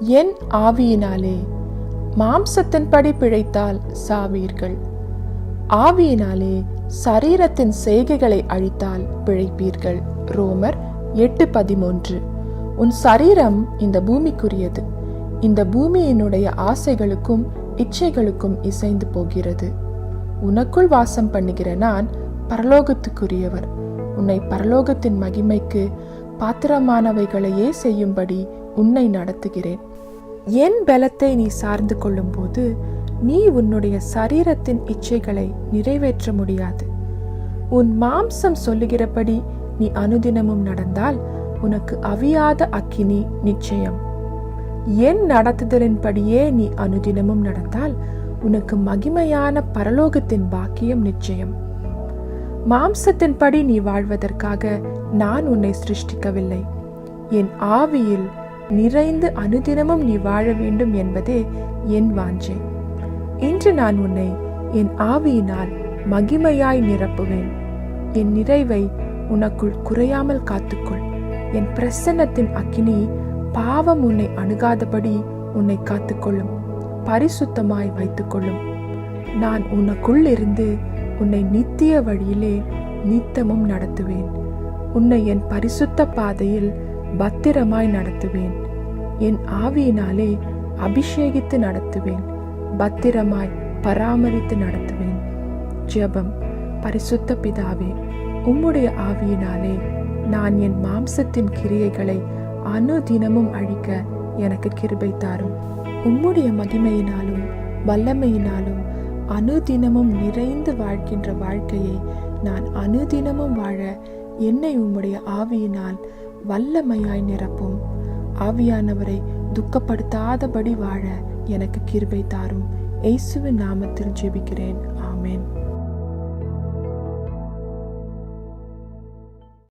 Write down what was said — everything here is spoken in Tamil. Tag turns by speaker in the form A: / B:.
A: என் ஆவியினாலே மாம்சத்தின்படி பிழைத்தால் சாவீர்கள். ஆவியினாலே சரீரத்தின் செய்கைகளை அழித்தால் பிழைப்பீர்கள். ரோமர் எட்டு பதிமூன்று. உன் சரீரம் இந்த பூமிக்குரியது. இந்த பூமியினுடைய ஆசைகளுக்கும் இச்சைகளுக்கும் இசைந்து போகிறது. உனக்குள் வாசம் பண்ணுகிற நான் பரலோகத்துக்குரியவர். உன்னை பரலோகத்தின் மகிமைக்கு பாத்திரமானவைகளையே செய்யும்படி உன்னை நடத்துகிறேன். என் பலத்தை நீ சார்ந்து கொள்ளும்போது நீ உன்னுடைய சரீரத்தின் இச்சைகளை நிறைவேற்ற முடியாது. உன் மாம்சம் சொல்லுகிறபடி நீ அனுதினமும் நடந்தால் உனக்கு அவியாத அக்கினி நிச்சயம். என் நடத்துதலின்படியே நீ அனுதினமும் நடந்தால் உனக்கு மகிமையான பரலோகத்தின் பாக்கியம் நிச்சயம். மாம்சத்தின்படி நீ வாழ்வதற்காக நான் உன்னை சிருஷ்டிக்கவில்லை. என் ஆவியில் நிறைந்து அனுதினமும் நீ வாழ வேண்டும் என்பதே என் வாஞ்சை. இன்று நான் உன்னை என் ஆவியினால் மகிமையாய் நிரப்புவேன். என் நிறைவை உனக்குள் குறையாமல் காத்துக்கொள். என் பிரசன்னத்தின் அக்கினி பாவம் உன்னை அணுகாதபடி உன்னை காத்துக்கொள்ளும். பரிசுத்தமாய் வைத்துக்கொள்ளும். நான் உனக்குள் இருந்து உன்னை நித்திய வழியிலே நித்தமும் நடத்துவேன். உன்னை என் பரிசுத்த பாதையில் பத்திரமாய் நடத்துவேன். என் ஆவியினாலே அபிஷேகித்து நடத்துவேன். பத்திரமாய் பராமரித்து நடத்துவேன். ஜெபம். பரிசுத்த பிதாவே உம்முடைய ஆவியினாலே நான் என் மாம்சத்தின் கிரியைகளை அனுதினமும் அழிக்க எனக்கு கிருபை தாரும். உம்முடைய மகிமையினாலும் வல்லமையினாலும் அனுதினமும் நிறைந்து வாழ்கின்ற வாழ்க்கையை நான் அனுதினமும் வாழ என்னை உம்முடைய ஆவியினால் வல்லமையாய் நிரப்பும். ஆவியானவரை துக்கப்படுத்தாதபடி வாழ எனக்கு கிருபை தாரும். இயேசுவின் நாமத்தில் ஜெபிக்கிறேன். ஆமேன்.